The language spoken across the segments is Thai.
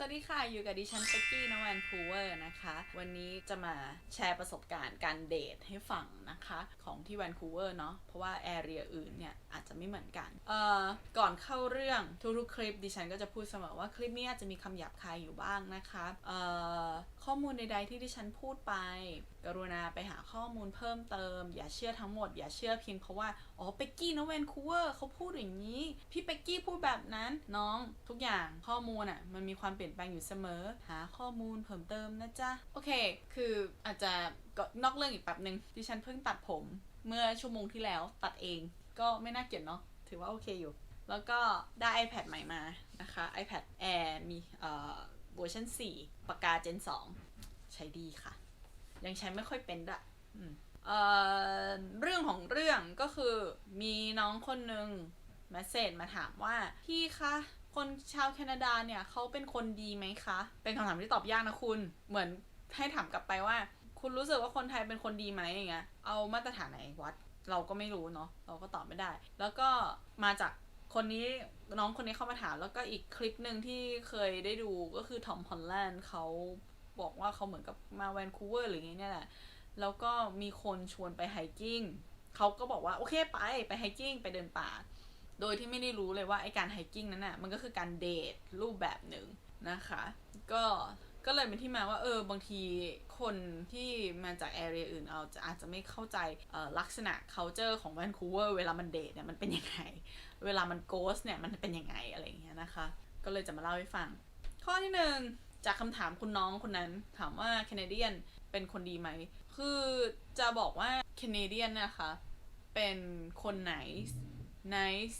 สวัสดีค่ะ อยู่กับดิฉันเป็กกี้นแวนคูเวอร์นะคะ วันนี้จะมาแชร์ประสบการณ์การเดทให้ฟังนะคะ ของที่แวนคูเวอร์เนาะเพราะว่าแอเรียอื่นเนี่ย อาจจะไม่เหมือนกันเอ่อก่อนเข้าเรื่องทุกๆคลิปดิฉันก็จะพูดเสมอว่าคลิปนี้อาจจะมีคำหยาบคายอยู่บ้างนะคะเอ่อ ข้อมูลใดๆที่ดิฉันพูดไป กรุณาไปหาข้อมูลเพิ่มเติม อย่าเชื่อทั้งหมด อย่าเชื่อเพียงเพราะว่า อ๋อเป็กกี้นแวนคูเวอร์เขาพูดอย่างนี้ พี่เป็กกี้พูดแบบนั้น น้องทุกอย่างข้อมูลอะ มันมีความเปลี่ยนแปลงอยู่เสมอ หาข้อมูลเพิ่มเติมนะจ๊ะ โอเค คืออาจจะนอกเรื่องอีกแป๊บหนึ่งดิฉันเพิ่งตัดผม เมื่อชั่วโมงที่แล้วตัดเอง ก็ไม่น่าเกลียดเนาะ ถือว่าโอเคอยู่ แล้วก็ได้ iPad ใหม่มานะคะ iPad Air มีเอ่อ เวอร์ชัน4ปากกา Gen 2ใช้ดีค่ะ ยังใช้ไม่ค่อยเป็นด้วยอืมเอ่อเรื่องของเรื่องก็คือมีน้องคนหนึ่งมสเซจมาถามว่า พี่คะคนชาวแคนาดาเนี่ยเขาเป็นคนดีไหมคะ เป็นคำถามที่ตอบยากนะคุณ เหมือนให้ถามกลับไปว่า คุณรู้สึกว่าคนไทยเป็นคนดีไหมอย่างเงี้ยเอามาตรฐานไหนวัด เราก็ไม่รู้เนาะเราก็ตอบไม่ได้ แล้วก็มาจาก คนนี้น้องคนนี้เข้ามาถามแล้วก็อีกคลิปหนึ่งที่เคยได้ดูก็คือทอมฮอลแลนด์เขาบอกว่าเขาเหมือนกับมาแวนคูเวอร์หรือไงเนี่ยแหละ แล้วก็มีคนชวนไปไฮกิ้งเขาก็บอกว่าโอเคไปไปไฮกิ้งไปเดินป่า โดยที่ไม่ได้รู้เลยว่าไอการไฮกิ้งนั้นน่ะมันก็คือการเดทรูปแบบหนึ่งนะคะ ก็ก็เลยเป็นที่มาว่าเออบางทีคนที่มาจากแอเรียอื่นเอาจะอาจจะไม่เข้าใจออลักษณะ culture ของแวนคูเวอร์เวลามันเดทเนี่ยมันเป็นยังไง เวลามันโกสเนี่ยมันเป็นยังไงอะไรเงี้ยนะคะ ก็เลยจะมาเล่าให้ฟัง ข้อที่หนึ่งจากคำถามคุณน้องคนนั้น ถามว่าแคนาเดียนเป็นคนดีไหม คือจะบอกว่าแคนาเดียนนะคะ เป็นคน nice nice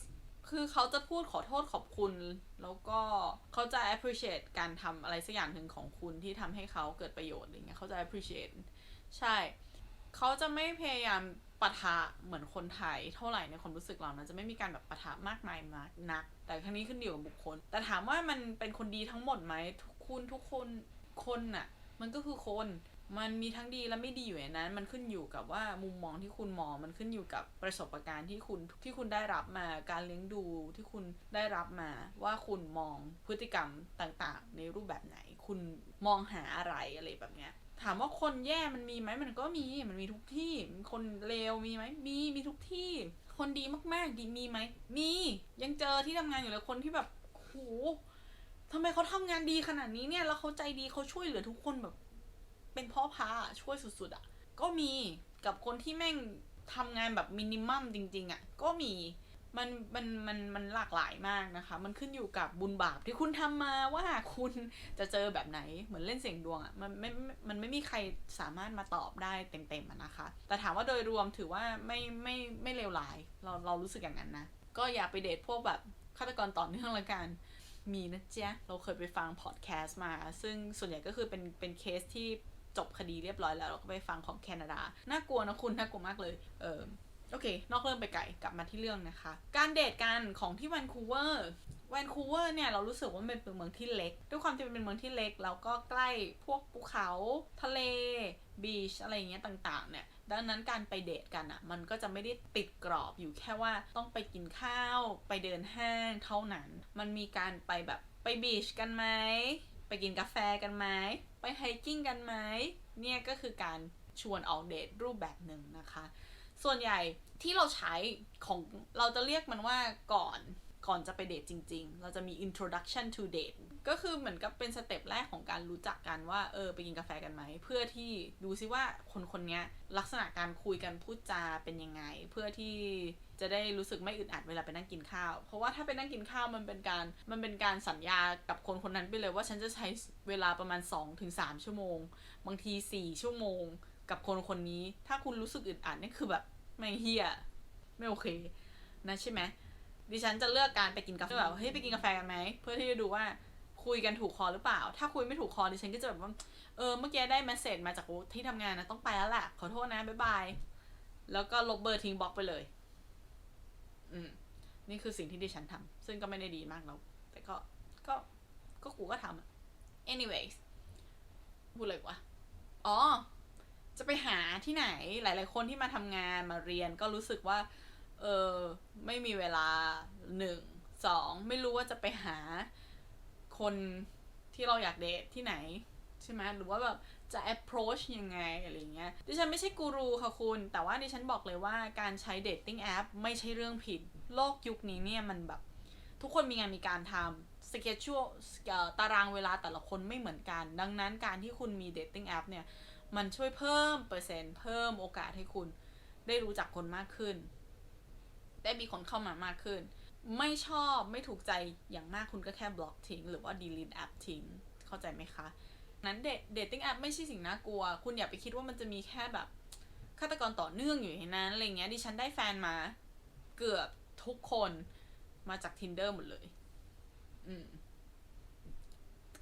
คือเขาจะพูดขอโทษขอบคุณ แล้วก็เขาจะ appreciate การทำอะไรสักอย่างหนึ่งของคุณที่ทำให้เขาเกิดประโยชน์อะไรเงี้ยเขาจะ appreciate ใช่ เขาจะไม่พยายาม ปะทะเหมือนคนไทยเท่าไหร่ในความรู้สึกเรานะจะไม่มีการแบบปะทะมากมายมากนัก แต่ครั้งนี้ขึ้นอยู่กับบุคคล แต่ถามว่ามันเป็นคนดีทั้งหมดไหมทุกคุณทุกคนคนน่ะ มันก็คือคนมันมีทั้งดีและไม่ดีอยู่ในนั้น มันขึ้นอยู่กับว่ามุมมองที่คุณมอง มันขึ้นอยู่กับประสบการณ์ที่คุณที่คุณได้รับมา การเลี้ยงดูที่คุณได้รับมา ว่าคุณมองพฤติกรรมต่างๆ ในรูปแบบไหน คุณมองหาอะไรอะไรแบบเนี้ย ถามว่าคนแย่มันมีไหมมันก็มีมันมีทุกที่คนเลวมีไหมมีมีทุกที่ คนดีมากๆดีมีไหมมียังเจอที่ทำงานอยู่เลยคนที่แบบโหทำไมเขาทำงานดีขนาดนี้เนี่ยแล้วเขาใจดีเขาช่วยเหลือทุกคนแบบ เป็นพ่อพาช่วยสุดๆอะ่ะ ก็มีกับคนที่แม่งทำงานแบบมินิมัมจริง ๆอะ่ะ ก็มี มันมันมันมันหลากหลายมากนะคะ มันขึ้นอยู่กับบุญบาปที่คุณทำมาว่าคุณจะเจอแบบไหนเหมือนเล่นเสียงดวงอะ่ะมันไม่ไม่มันไม่มีใครสามารถมาตอบได้เต็มๆอะนะคะ แต่ถามว่าโดยรวมถือว่าไม่ไม่ไม่เลวร้ายเราเรารู้สึกอย่างนั้นนะ ก็อย่าไปเดทพวกแบบฆาตกรต่อเนื่องละกันมีนะเจ๊ะเราเคยไปฟังพอดแคสต์มา ซึ่งส่วนใหญ่ก็คือเป็นเป็นเคสที่จบคดีเรียบร้อยแล้วเราก็ไปฟังของแคนาดาน่ากลัวนะคุณน่ากลัวมากเลยเออ โอเคนอกเรื่องไปไกลกลับมาที่เรื่องนะคะ การเดทกันของที่แวนคูเวอร์แวนคูเวอร์เนี่ยเรารู้สึกว่ามันเป็นเมืองที่เล็ก ด้วยความที่เป็นเมืองที่เล็กแล้วก็ใกล้พวกภูเขา ทะเล บีช อะไรเงี้ยต่างๆ เนี่ย ดังนั้นการไปเดทกันอะ่ะ มันก็จะไม่ได้ติดกรอบอยู่แค่ว่าต้องไปกินข้าว ไปเดินห้างเท่านั้น มันมีการไปแบบไปบีชกันไหม ไปกินกาแฟกันไหม ไปไฮกิ้งกันไหม เนี่ยก็คือการชวนออกเดทรูปแบบหนึ่งนะคะ ส่วนใหญ่ที่เราใช้ของเราจะเรียกมันว่าก่อนก่อนจะไปเดทจริง ๆ เราจะมี introduction to date ก็คือเหมือนกับเป็นสเต็ปแรกของการรู้จักกันว่าเออไปกินกาแฟกันไหม เพื่อที่ดูซิว่าคนคนนี้ลักษณะการคุยกันพูดจาเป็นยังไง เพื่อที่จะได้รู้สึกไม่อึดอัดเวลาไปนั่งกินข้าว เพราะว่าถ้าไปนั่งกินข้าวมันเป็นการมันเป็นการสัญญากับคนคนนั้นไปเลยว่าฉันจะใช้เวลาประมาณ 2-3 ชั่วโมง บางที 4 ชั่วโมง กับคนคนนี้ ถ้าคุณรู้สึกอึดอัดนี่คือแบบ ไม่เฮียไม่โอเค นะใช่ไหมดิฉันจะเลือกการไปกินกาแฟแบบเฮ้ยไปกินกาแฟกันไหมเพื่อที่จะดูว่าคุยกันถูกคอหรือเปล่า ถ้าคุยไม่ถูกคอดิฉันก็จะแบบว่าเออเมื่อกี้ได้เมสเซจมาจากที่ทำงานนะต้องไปแล้วแหละขอโทษนะบ๊ายบายแล้วก็ลบเบอร์ทิ้งบล็อกไปเลย อืม นี่คือสิ่งที่ดิฉันทำซึ่งก็ไม่ได้ดีมากแล้ว แต่ก็ก็ก็กูก็ทำอะ anyways พูดเลยวะอ๋อ จะไปหาที่ไหนหลาย ๆ คนที่มาทำงานมาเรียนก็รู้สึกว่า เออไม่มีเวลาหนึ่งสองไม่รู้ว่าจะไปหาคนที่เราอยากเดทที่ไหน ใช่ไหมหรือว่าแบบจะ approach ยังไงอะไรเงี้ยดิฉันไม่ใช่กูรูค่ะคุณ แต่ว่าดิฉันบอกเลยว่าการใช้ dating app ไม่ใช่เรื่องผิด โลกยุคนี้เนี่ยมันแบบ ทุกคนมีงานมีการทำสเกจชัวตารางเวลาแต่ละคนไม่เหมือนกัน ดังนั้นการที่คุณมี dating app เนี่ย มันช่วยเพิ่มเปอร์เซ็นต์เพิ่มโอกาสให้คุณ ได้รู้จักคนมากขึ้น ได้มีคนเข้ามามากขึ้น ไม่ชอบไม่ถูกใจอย่างมากคุณก็แค่บล็อกทิ้ง หรือว่า delete app ทิ้ง เข้าใจไหมคะ นั้นเดทเดทติ้งแอปไม่ใช่สิ่งน่ากลัว คุณอย่าไปคิดว่ามันจะมีแค่แบบฆาตกรต่อเนื่องอยู่ในนั้นอะไรเงี้ยดิฉันได้แฟนมา เกือบทุกคนมาจาก tinder หมดเลย อืม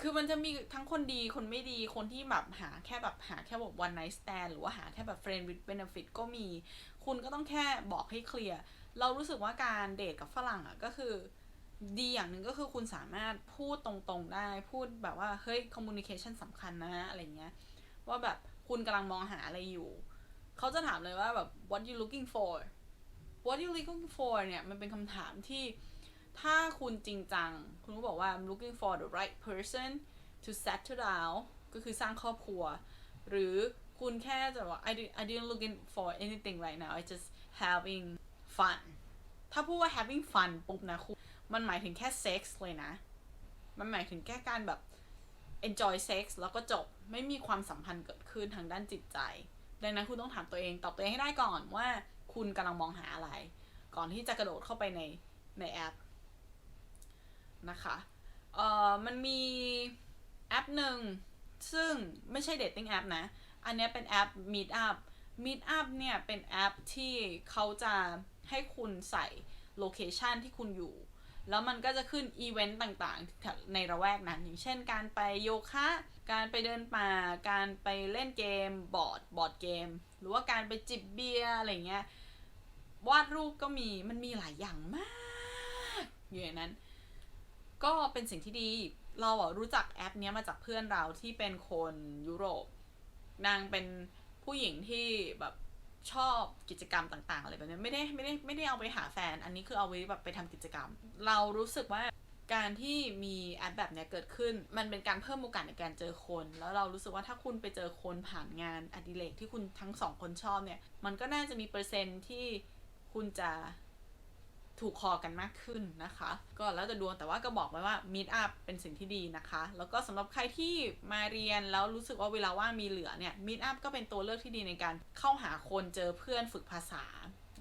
คือมันจะมีทั้งคนดีคนไม่ดีคนที่แบบหาแค่แบบหาแค่แบบ one night stand หรือว่าหาแค่แบบ friend with benefit ก็มี คุณก็ต้องแค่บอกให้เคลียร์ เรารู้สึกว่าการเดทกับฝรั่งอะก็คือ ดีอย่างหนึ่งก็คือคุณสามารถพูดตรงๆได้พูดแบบว่า เฮ้ย communication สำคัญนะอะไรเงี้ย ว่าแบบคุณกำลังมองหาอะไรอยู่ เขาจะถามเลยว่าแบบ what you looking for what you looking for เนี่ย มันเป็นคำถามที่ ถ้าคุณจริงจัง คุณก็บอกว่า I'm looking for the right person to settle down ก็คือสร้างครอบครัว หรือคุณแค่จะว่า I didn't I didn't looking for anything right now I just having fun ถ้าพูดว่า having fun ปุ๊บนะคุณ มันหมายถึงแค่เซ็กส์เลยนะ มันหมายถึงแค่การแบบ enjoy sex แล้วก็จบ ไม่มีความสัมพันธ์เกิดขึ้นทางด้านจิตใจ ดังนั้นคุณต้องถามตัวเอง ตอบตัวเองให้ได้ก่อนว่าคุณกำลังมองหาอะไร ก่อนที่จะกระโดดเข้าไปในในแอป นะคะเอ่อมันมีแอปหนึ่งซึ่งไม่ใช่ dating app นะ อันนี้เป็นแอป Meetup Meetup เนี่ยเป็นแอปที่เขาจะให้คุณใส่โลเคชันที่คุณอยู่ แล้วมันก็จะขึ้นอีเวนต์ต่างๆ ในระแวกนั้น อย่างเช่นการไปโยคะ การไปเดินป่า การไปเล่นเกมบอร์ดบอร์ดเกม หรือว่าการไปจิบเบียร์อะไรเงี้ย วาดรูปก็มี มันมีหลายอย่างมาก อยู่ในนั้น ก็เป็นสิ่งที่ดีเราอะรู้จักแอปเนี้ยมาจากเพื่อนเราที่เป็นคนยุโรป นางเป็นผู้หญิงที่แบบชอบกิจกรรมต่างๆอะไรแบบนี้ไม่ได้ไม่ได้ไม่ได้เอาไปหาแฟน อันนี้คือเอาไว้แบบไปทำกิจกรรม เรารู้สึกว่าการที่มีแอปแบบนี้เกิดขึ้น มันเป็นการเพิ่มโอกาสในการเจอคน แล้วเรารู้สึกว่าถ้าคุณไปเจอคนผ่านงานอดิเรกที่คุณทั้งสองคนชอบเนี่ย มันก็น่าจะมีเปอร์เซ็นต์ที่คุณจะ ถูกคอกันมากขึ้นนะคะ ก็แล้วแต่ดวงแต่ว่าก็บอกไว้ว่า Meet Up เป็นสิ่งที่ดีนะคะ แล้วก็สำหรับใครที่มาเรียนแล้วรู้สึกว่าเวลาว่างมีเหลือเนี่ย Meet Up ก็เป็นตัวเลือกที่ดีในการเข้าหาคนเจอเพื่อนฝึกภาษา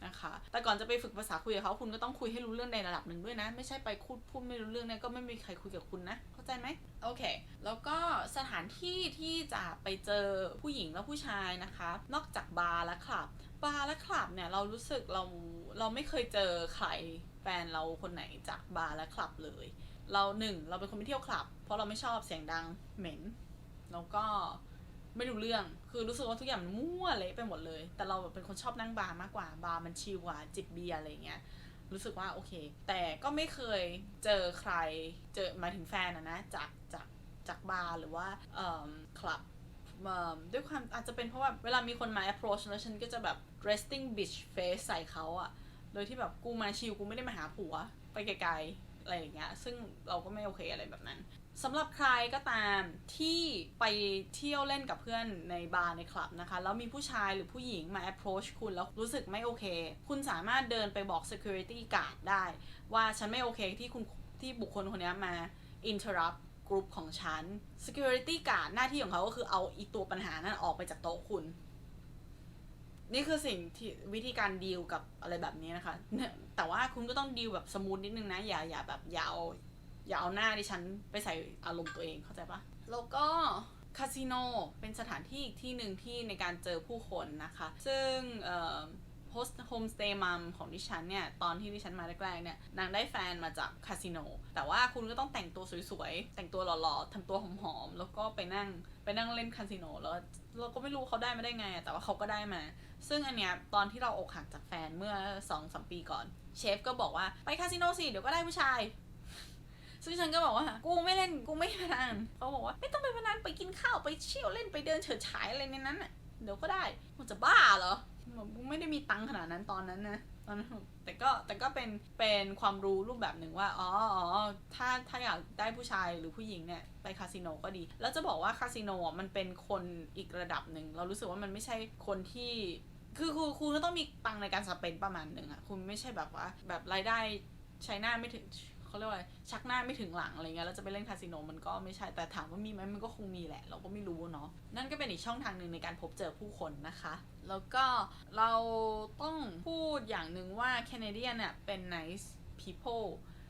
นะคะ แต่ก่อนจะไปฝึกภาษาคุยกับเขาคุณก็ต้องคุยให้รู้เรื่องในระดับหนึ่งด้วยนะ ไม่ใช่ไปพูดพูดไม่รู้เรื่องเนี่ยก็ไม่มีใครคุยกับคุณนะ เข้าใจไหมโอเค แล้วก็สถานที่ที่จะไปเจอผู้หญิงและผู้ชายนะคะ นอกจากบาร์และคลับบาร์และคลับเนี่ยเรารู้สึกเรา เราไม่เคยเจอใครแฟนเราคนไหนจากบาร์และคลับเลย เราหนึ่งเราเป็นคนไม่เที่ยวคลับ เพราะเราไม่ชอบเสียงดังเหม็นแล้วก็ไม่รู้เรื่อง คือรู้สึกว่าทุกอย่างมันมั่วเละไปหมดเลย แต่เราแบบเป็นคนชอบนั่งบาร์มากกว่า บาร์มันชิลกว่า จิบเบียร์อะไรเงี้ย รู้สึกว่าโอเค แต่ก็ไม่เคยเจอใคร เจอหมายถึงแฟนอะนะ จากจากจากบาร์หรือว่าเอ่อคลับด้วยความอาจจะเป็นเพราะว่าเวลามีคนมา approach แล้วฉันก็จะแบบ resting bitch face ใส่เขาอะ โดยที่แบบกูมาชิลกูไม่ได้มาหาผัวไปไกลๆอะไรอย่างเงี้ย ซึ่งเราก็ไม่โอเคอะไรแบบนั้นสำหรับใครก็ตามที่ไปเที่ยวเล่นกับเพื่อนในบาร์ในคลับนะคะ แล้วมีผู้ชายหรือผู้หญิงมา approach คุณแล้วรู้สึกไม่โอเค คุณสามารถเดินไปบอก security guard ได้ ว่าฉันไม่โอเคที่คุณที่บุคคลคนนี้มา interrupt กลุ่มของฉัน security guard หน้าที่ของเขาก็คือเอาอีตัวปัญหานั้นออกไปจากโต๊ะคุณ นี่คือสิ่งที่วิธีการดีลกับอะไรแบบนี้นะคะเนี่ยแต่ว่าคุณก็ต้องดีลแบบสมูทนิดนึงนะ อย่าอย่าแบบอย่าเอาอย่าเอาหน้าดิฉันไปใส่อารมณ์ตัวเองเข้าใจปะแล้วก็คาสิโนเป็นสถานที่อีกที่หนึ่งที่ในการเจอผู้คนนะคะ ซึ่งเอ่อโฮสต์โฮมสเตย์มัมของดิฉันเนี่ย ตอนที่ดิฉันมาแรกๆเนี่ยนางได้แฟนมาจากคาสิโน แต่ว่าคุณก็ต้องแต่งตัวสวยๆ แต่งตัวหล่อๆทำตัวหอมๆ แล้วก็ไปนั่ง ไปนั่งเล่นคาสิโนแล้วเราก็ไม่รู้เขาได้มาได้ไงอะแต่ว่าเขาก็ได้มา ซึ่งอันเนี้ยตอนที่เราอกหักจากแฟนเมื่อ2องสมปีก่อน เชฟก็บอกว่าไปคาสิโนสิเดี๋ยวก็ได้ผู้ชาย ซึ่งฉันก็บอกว่า กูไม่เล่นกูไม่พนันเขาบอกว่าไม่ต้องไปพนันไปกินข้าวไปเที่ยวเล่นไปเดินเฉิดฉายอะไรในนั้นน่ะเดี๋ยวก็ได้มันจะบ้าเหรอแบบกูไม่ได้มีตังค์ขนาดนั้นตอนนั้นนะ ตอนนั้นแต่ก็แต่ก็เป็นเป็นความรู้รูปแบบหนึ่งว่าอ๋ออ๋อถ้าถ้าอยากได้ผู้ชายหรือผู้หญิงเนี่ยไปคาสิโนก็ดี แล้วจะบอกว่าคาสิโนอะมันเป็นคนอีกระดับหนึ่งเรารู้สึกว่ามันไม่ใช่คนที่คือคุณคุณก็ต้องมีตังในการสเปนประมาณหนึ่งอะคุณไม่ใช่แบบว่าแบบรายได้ใช้หน้าไม่ถึง เขาเรียกว่าชักหน้าไม่ถึงหลังอะไรเงี้ยแล้วจะไปเล่นคาสิโนมันก็ไม่ใช่แต่ถามว่ามีไหมมันก็คงมีแหละ เราก็ไม่รู้เนาะนั่นก็เป็นอีกช่องทางหนึ่งในการพบเจอผู้คนนะคะ แล้วก็เราต้องพูดอย่างหนึ่งว่าแคนาเดียนเนี่ยเป็น nice people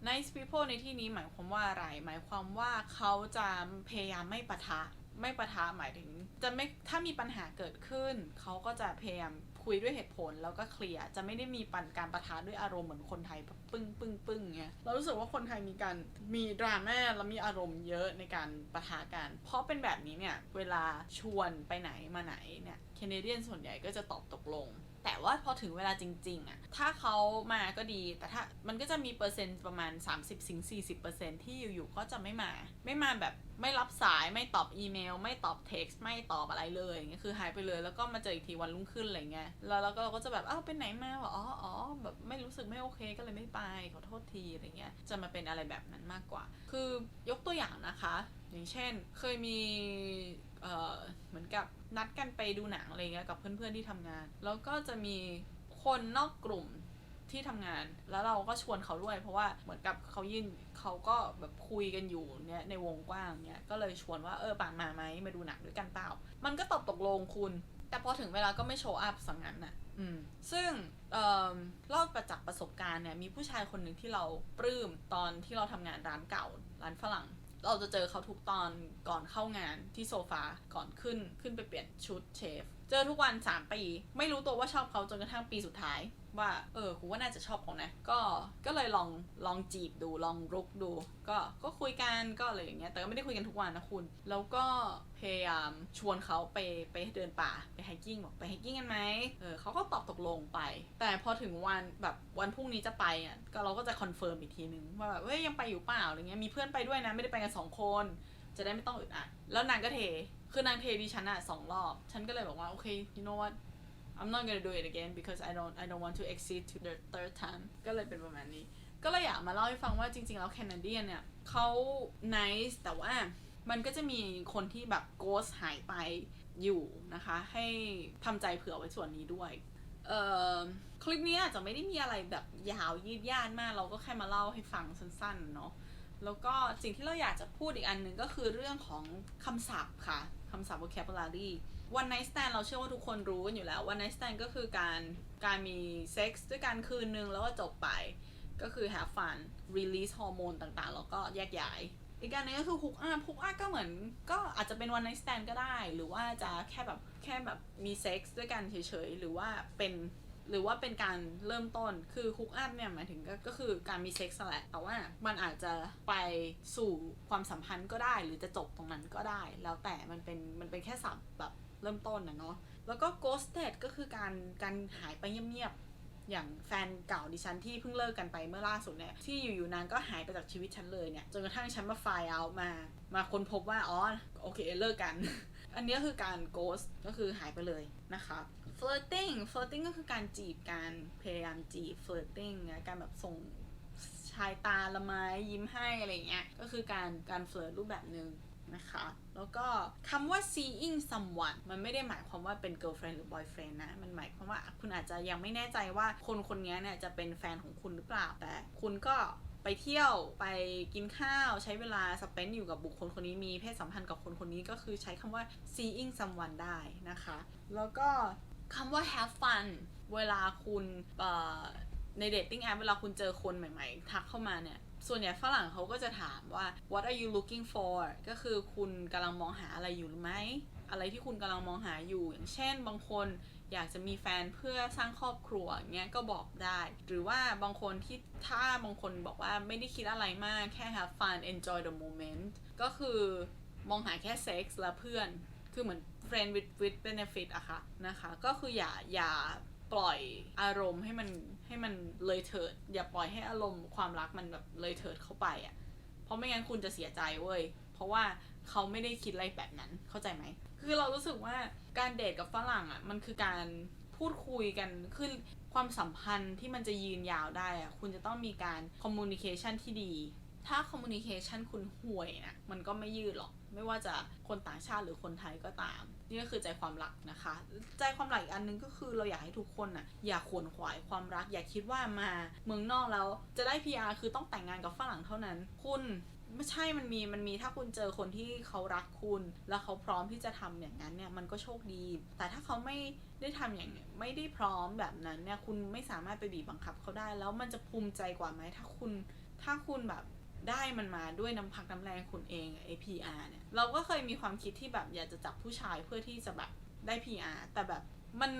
nice people ในที่นี้หมายความว่าอะไร หมายความว่าเขาจะพยายามไม่ปะทะ ไม่ปะทะหมายถึง จะไม่ ถ้ามีปัญหาเกิดขึ้น เขาก็จะพยายาม คุยด้วยเหตุผลแล้วก็เคลียร์จะไม่ได้มีปันการปะทะด้วยอารมณ์เหมือนคนไทยปึ้งปึ้งปึ้งเงี้ยเรารู้สึกว่าคนไทยมีการมีดราม่าแล้วมีอารมณ์เยอะในการปะทะกัน เพราะเป็นแบบนี้เนี่ยเวลาชวนไปไหนมาไหนเนี่ยแคนาเดียนส่วนใหญ่ก็จะตอบตกลง แต่ว่าพอถึงเวลาจริงๆอะถ้าเขามาก็ดี แต่ถ้ามันก็จะมีเปอร์เซ็นต์ประมาณ 30-40%ที่อยู่ๆก็จะไม่มา ไม่มาแบบไม่รับสายไม่ตอบอีเมล ไม่ตอบเท็กซ์ไม่ตอบอะไรเลยอย่างเงี้ยคือหายไปเลยแล้วก็มาเจออีกทีวันรุ่งขึ้นอะไรเงี้ยแล้วเราก็เราก็จะแบบอ้าวเป็นไหนมาบอกอ๋ออ๋อแบบไม่รู้สึกไม่โอเคก็เลยไม่ไปขอโทษทีอะไรเงี้ยจะมาเป็นอะไรแบบนั้นมากกว่า คือยกตัวอย่างนะคะ อย่างเช่น เคยมี เอ่อเหมือนกับนัดกันไปดูหนังอะไรเงี้ยกับเพื่อนๆที่ทำงาน แล้วก็จะมีคนนอกกลุ่มที่ทำงาน แล้วเราก็ชวนเขาด้วย เพราะว่าเหมือนกับเขายื่นเขาก็แบบคุยกันอยู่เนี่ยในวงกว้างเนี่ยก็เลยชวนว่าเออป่านมาไหมมาดูหนังด้วยกันเปล่า มันก็ตอบตกลงคุณ แต่พอถึงเวลาก็ไม่โชว์อัพสังนั้นน่ะอืมซึ่งเอ่อเล่าประจากประสบการณ์เนี่ยมีผู้ชายคนหนึ่งที่เราปลื้มตอนที่เราทำงานร้านเก่าร้านฝรั่ง เราจะเจอเขาทุกตอนก่อนเข้างานที่โซฟาก่อนขึ้นขึ้นไปเปลี่ยนชุดเชฟ เจอทุกวัน 3 ปี ไม่รู้ตัวว่าชอบเขาจนกระทั่งปีสุดท้าย ว่า เออกูว่าน่าจะชอบเขานะ ก็ก็เลยลองลองจีบดูลองรุกดู ก็ก็คุยกันก็อะไรอย่างเงี้ยแต่ก็ไม่ได้คุยกันทุกวันนะคุณ แล้วก็พยายามชวนเขาไปไปเดินป่าไปไฮกิ้งบอกไปไฮกิ้งกันไหมเออเขาก็ตอบตกลงไป แต่พอถึงวันแบบวันพรุ่งนี้จะไปอะก็เราก็จะคอนเฟิร์มอีกทีนึงว่าแบบเฮ้ยยังไปอยู่เปล่าอะไรเงี้ยมีเพื่อนไปด้วยนะไม่ได้ไปกันสองคนจะได้ไม่ต้องอึดอัดแล้วนางก็เท คือนางเทดิฉันอะสองรอบ ฉันก็เลยบอกว่า โอเค you know what I'm not gonna do it again because I don't I don't want to exceed to the third time ก็เลยเป็นประมาณนี้ ก็เลยอยากมาเล่าให้ฟังว่าจริง ๆ แล้วแคนาเดียนเนี่ยเขา nice แต่ว่ามันก็จะมีคนที่แบบ ghost หายไปอยู่นะคะ ให้ทำใจเผื่อไว้ส่วนนี้ด้วยเอ่อคลิปนี้อาจจะไม่ได้มีอะไรแบบยาวยืดย่านมาก เราก็แค่มาเล่าให้ฟังสั้นๆเนาะ แล้วก็สิ่งที่เราอยากจะพูดอีกอันหนึ่งก็คือเรื่องของคำศัพท์ค่ะคำศัพท์ vocabulary one night stand เราเชื่อว่าทุกคนรู้กันอยู่แล้ว one night stand ก็คือการการมีเซ็กส์ด้วยกันคืนนึงแล้วก็จบไป ก็คือ have fun release ฮอร์โมนต่างๆ แล้วก็แยกย้าย อีกอันหนึงก็คือ hook up hook up ก็เหมือน ก็อาจจะเป็น one night stand ก็ได้ หรือว่าจะแค่แบบแค่แบบมีเซ็กส์ด้วยกันเฉยๆ หรือว่าเป็น หรือว่าเป็นการเริ่มต้นคือคุกอัพเนี่ยหมายถึงก็กคือการมีเซ็กส์แหละแต่ว่ามันอาจจะไปสู่ความสัมพันธ์ก็ได้ หรือจะจบตรงนั้นก็ได้ แล้วแต่มันเป็นมันเป็นแค่สับแบบเริ่มต้นนะเนาะแล้วก็ ghosted ก็คือการการหายไปเงียบๆอย่างแฟนเก่าดิฉันที่เพิ่งเลิกกันไปเมื่อล่าสุดเนี่ยที่อยู่ๆนางก็หายไปจากชีวิตฉันเลยเนี่ยจนกระทั่งฉันมาไฟล์เอามา มาค้นพบว่าอ๋อโอเคเลิกกัน อันนี้คือการ ghost ก็คือหายไปเลยนะคะ flirting flirting ก็คือการจีบการพยายามจีบ flirting นะการแบบส่งชายตาละไม้ยิ้มให้อะไรเงี้ย ก็คือการการเฟลิร์ตรูปแบบหนึ่งนะคะ แล้วก็คำว่า seeing someone มันไม่ได้หมายความว่าเป็น girlfriend หรือ boyfriend นะ มันหมายความว่าคุณอาจจะยังไม่แน่ใจว่าคนคนนี้เนี่ยจะเป็นแฟนของคุณหรือเปล่า แต่คุณก็ไปเที่ยวไปกินข้าวใช้เวลาสเปนอยู่กับบุคคลคนนี้มีเพศสัมพันธ์กับคนคนนี้ก็คือใช้คำว่า seeing someone ได้นะคะ แล้วก็ คำว่า have fun เวลาคุณในเดทติ้งแอปเวลาคุณเจอคนใหม่ๆ ทักเข้ามาเนี่ย ส่วนใหญ่ฝรั่งเขาก็จะถามว่า what are you looking for ก็คือคุณกำลังมองหาอะไรอยู่หรือไหม อะไรที่คุณกำลังมองหาอยู่ อย่างเช่น บางคนอยากจะมีแฟนเพื่อสร้างครอบครัวเงี้ยก็บอกได้ หรือว่าบางคนที่ถ้าบางคนบอกว่าไม่ได้คิดอะไรมากแค่ have fun enjoy the moment ก็คือมองหาแค่เซ็กส์และเพื่อน คือเหมือน friend with with benefit อะค่ะนะคะ ก็คืออย่าอย่าปล่อยอารมณ์ให้มันให้มันเลยเถิด อย่าปล่อยให้อารมณ์ความรักมันแบบเลยเถิดเข้าไปอะเพราะไม่งั้นคุณจะเสียใจเว้ย เพราะว่าเขาไม่ได้คิดอะไรแบบนั้นเข้าใจไหม คือเรารู้สึกว่าการเดทกับฝรั่งอะมันคือการพูดคุยกันคือความสัมพันธ์ที่มันจะยืนยาวได้อะคุณจะต้องมีการคอมมูนิเคชันที่ดี ถ้าคอมมูนิเคชันคุณห่วยนะมันก็ไม่ยืดหรอก ไม่ว่าจะคนต่างชาติหรือคนไทยก็ตาม นี่ก็คือใจความรักนะคะ ใจความรักอีกอันนึงก็คือเราอยากให้ทุกคนน่ะอย่าขวนขวายความรัก อย่าคิดว่ามาเมืองนอกแล้วจะได้ PR คือต้องแต่งงานกับฝรั่งเท่านั้น คุณไม่ใช่มันมี มันมี ถ้าคุณเจอคนที่เขารักคุณ แล้วเขาพร้อมที่จะทำอย่างนั้นเนี่ย มันก็โชคดี แต่ถ้าเขาไม่ได้ทำอย่างไม่ได้พร้อมแบบนั้นเนี่ย คุณไม่สามารถไปบีบบังคับเขาได้ แล้วมันจะภูมิใจกว่าไหม ถ้าคุณ ถ้าคุณแบบ ได้มันมาด้วยน้ำพักน้ำแรงคุณเอง APR เนี่ย เราก็เคยมีความคิดที่แบบอยากจะจับผู้ชายเพื่อที่จะแบบได้ PR แต่แบบมัน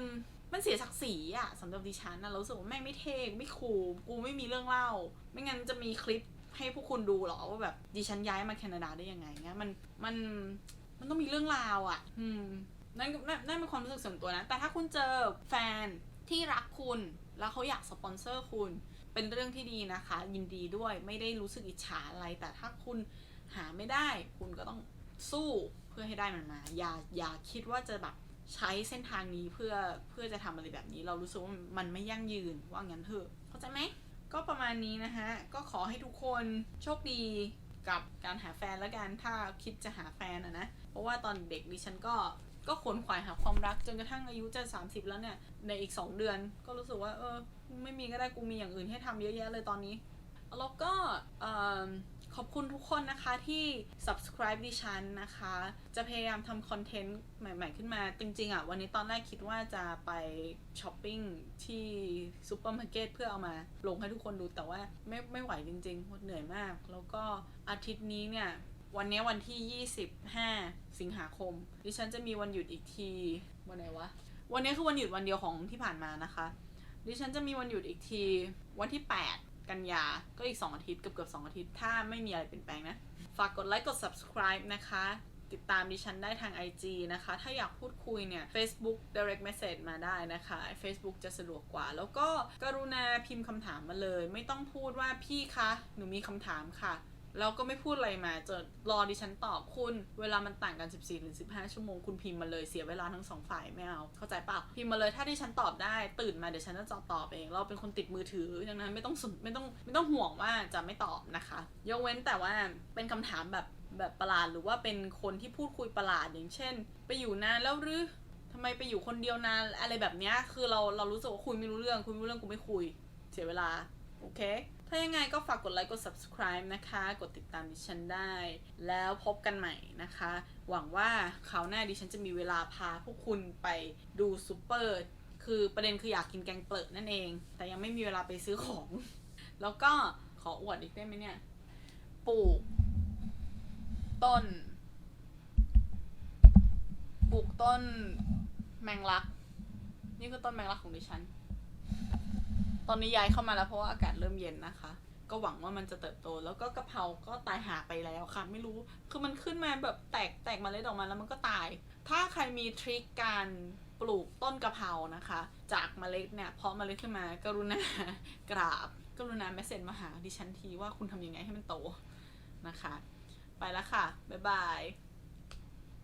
มันเสียศักดิ์ศรีอะสำหรับดิฉันนะเราสึกว่าแม่งไม่เท่ไม่คูลกูไม่มีเรื่องเล่า ไม่งั้นจะมีคลิปให้พวกคุณดูหรอว่าแบบดิฉันย้ายมาแคนาดาได้ยังไงเงี้ยมันมันมันต้องมีเรื่องราวอะอืมนั่นนั่นนั่นเป็นความรู้สึกส่วนตัวนะ แต่ถ้าคุณเจอแฟนที่รักคุณ แล้วเขาอยากสปอนเซอร์คุณ เป็นเรื่องที่ดีนะคะ ยินดีด้วยไม่ได้รู้สึกอิจฉาอะไรแต่ถ้าคุณหาไม่ได้ คุณก็ต้องสู้เพื่อให้ได้มันมาอย่าอย่าคิดว่าจะแบบใช้เส้นทางนี้เพื่อเพื่อจะทำอะไรแบบนี้ เรารู้สึกว่ามันไม่ยั่งยืนว่างั้นเถอะเข้าใจไหมก็ประมาณนี้นะฮะก็ขอให้ทุกคนโชคดีกับการหาแฟนแล้วกันถ้าคิดจะหาแฟนอะนะ เพราะว่าตอนเด็กดิฉันก็ ก็ขวนขวายหาความรักจนกระทั่งอายุจะ 30 แล้วเนี่ย ในอีก 2 เดือนก็รู้สึกว่า เออ ไม่มีก็ได้กูมีอย่างอื่นให้ทำเยอะแยะเลยตอนนี้ แล้วก็ขอบคุณทุกคนนะคะที่ subscribe ดิฉันนะคะ จะพยายามทำคอนเทนต์ใหม่ๆขึ้นมา จริงๆอะ วันนี้ตอนแรกคิดว่าจะไปช้อปปิ้งที่ซูเปอร์มาร์เก็ตเพื่อเอามาลงให้ทุกคนดูแต่ว่าไม่ไม่ไหวจริงๆเหนื่อยมาก แล้วก็อาทิตย์นี้เนี่ย วันนี้วันที่ 25 สิงหาคม ดิฉันจะมีวันหยุดอีกที วันไหนวะ วันนี้คือวันหยุดวันเดียวของที่ผ่านมานะคะ ดิฉันจะมีวันหยุดอีกที วันที่ 8 กันยา ก็อีก 2 อาทิตย์ เกือบเกือบๆ2อาทิตย์ ถ้าไม่มีอะไรเปลี่ยนแปลงนะ ฝากกดไลค์ กด subscribe นะคะ ติดตามดิฉันได้ทาง IG นะคะ ถ้าอยากพูดคุยเนี่ย Facebook direct message มาได้นะคะ Facebook จะสะดวกกว่า แล้วก็กรุณาพิมพ์คำถามมาเลย ไม่ต้องพูดว่าพี่คะ หนูมีคำถามค่ะ แล้วก็ไม่พูดอะไรมาจะรอดิฉันตอบคุณ เวลามันต่างกัน 14หรือ15 ชั่วโมงคุณพิมพ์มาเลยเสียเวลาทั้งสองฝ่ายไม่เอาเข้าใจปล่าพิมพ์มาเลยถ้าดิฉันตอบได้ตื่นมาเดี๋ยวฉันจะตอบเอง เราเป็นคนติดมือถือดังนั้นไม่ต้องสนไม่ต้องไม่ต้องห่วงว่าจะไม่ตอบนะคะ ยกเว้นแต่ว่าเป็นคำถามแบบแบบประหลาดหรือว่าเป็นคนที่พูดคุยประหลาดอย่างเช่น ไปอยู่นานแล้วหรือทำไมไปอยู่คนเดียวนานอะไรแบบเนี้ยคือเราเรารู้สึกว่าคุยไม่รู้เรื่องคุยไม่รู้เรื่องกูไม่คุย เสียเวลา โอเค ถ้ายังไงก็ฝากกดไลค์กด subscribe นะคะ กดติดตามดิฉันได้ แล้วพบกันใหม่นะคะ หวังว่าคราวหน้าดิฉันจะมีเวลาพาพวกคุณไปดูซูเปอร์ คือประเด็นคืออยากกินแกงเปิดนั่นเอง แต่ยังไม่มีเวลาไปซื้อของ แล้วก็ขออวดอีกได้ไหมเนี่ย ปลูก ต้น ปลูกต้นแมงลัก นี่คือต้นแมงลักของดิฉัน ตอนนี้ย้ายเข้ามาแล้วเพราะว่าอากาศเริ่มเย็นนะคะ ก็หวังว่ามันจะเติบโต แล้วก็กะเพราก็ตายหาไปแล้วค่ะ ไม่รู้ คือมันขึ้นมาแบบแตกแตกเมาเล็ดออกมาแล้วมันก็ตาย ถ้าใครมีทริคการปลูกต้นกะเพรานะคะ จากเมล็ดเนี่ยเพาะเมล็ดขึ้นมากรุณากราบ กรุณาเมสเซจมาหาดิฉันทีว่าคุณทำยังไงให้มันโตนะคะ ไปแล้วค่ะ บ๊ายบาย